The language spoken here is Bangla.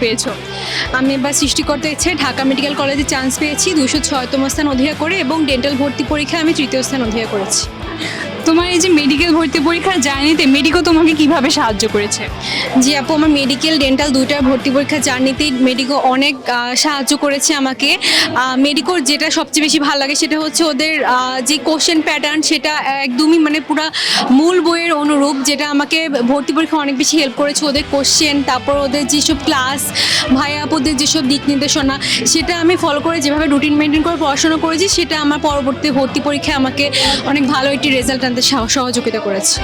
পেয়েছ? আমি এবার সৃষ্টিকর্তা ইচ্ছে ঢাকা মেডিকেল কলেজে চান্স পেয়েছি। দুশো ছয়তম স্থান অধিকার করে এবং ডেন্টাল ভর্তি পরীক্ষায় আমি তৃতীয় স্থান অধিকার করেছি। তোমার এই যে মেডিকেল ভর্তি পরীক্ষার জার্নিতে মেডিকো তোমাকে কীভাবে সাহায্য করেছে? জি আপু, আমার মেডিকেল ডেন্টাল দুইটার ভর্তি পরীক্ষা জার্নিতেই মেডিকো অনেক সাহায্য করেছে আমাকে। মেডিকোর যেটা সবচেয়ে বেশি ভালো লাগে সেটা হচ্ছে ওদের যে কোশ্চেন প্যাটার্ন সেটা একদমই মানে পুরো মূল বইয়ের অনুরূপ, যেটা আমাকে ভর্তি পরীক্ষা অনেক বেশি হেল্প করেছে ওদের কোশ্চেন তারপর ওদের যেসব ক্লাস ভাই আপুদের যেসব দিক নির্দেশনা, সেটা আমি ফলো করে যেভাবে রুটিন মেনটেন করে পড়াশোনা করেছি, সেটা আমার পরবর্তী ভর্তি পরীক্ষায় আমাকে অনেক ভালো একটি রেজাল্ট আনতে সহ- সহযোগিতা করেছে।